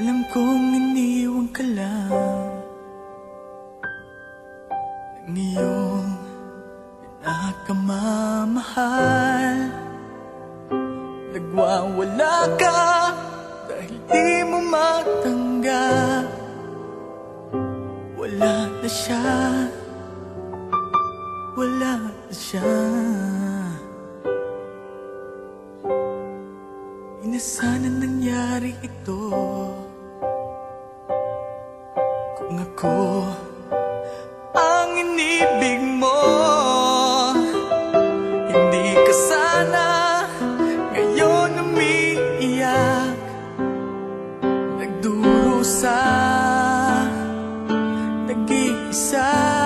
Alam kong iniwan ka lang Ang iyong pinakamamahal. Nagwawala ka dahil di mo matanggap Wala na siya. Wala na siya. Inasanan nangyari ito ako ang inibig mo. Hindi ka sana ngayon umiiyak Nagdurusa Nag-iisa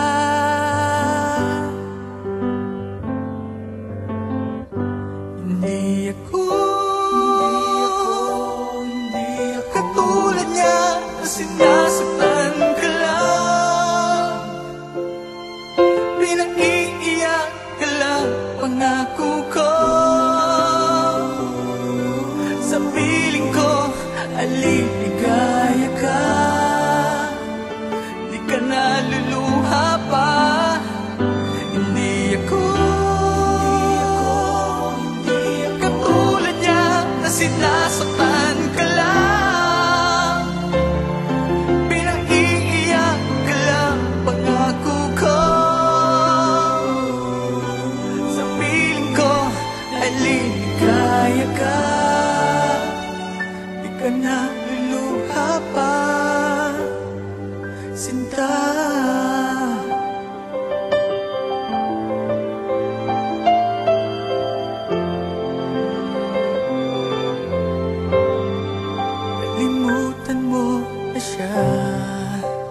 ka Di ka na luluha pa. Sinta. Kalimutan mo na siya.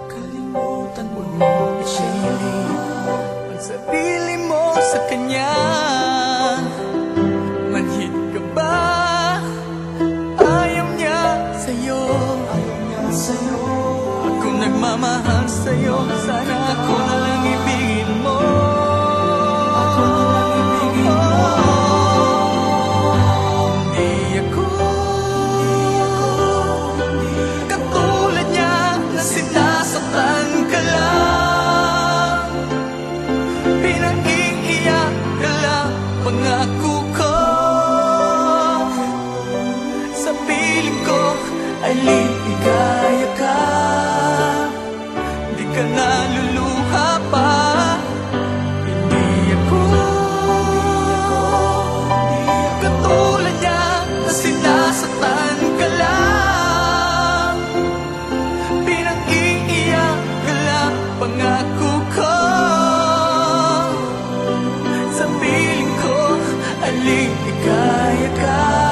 Kalimutan mo na siya. Ang sarili mo sa kanya sa'yo Sana ako na lang ibigin mo. Ako na lang ibigin mo. Hindi ako Katulad niya na sinasaktan ka lang. Pinaiiyak ka lang Pangako ko. Sa piling ko ay liligaya naluluha pa. Hindi ako Katulad niya na sinasaktan ka lang. Pinag-iiyak ka lang Pangako ko. Sa piling ko aling ikaya ka?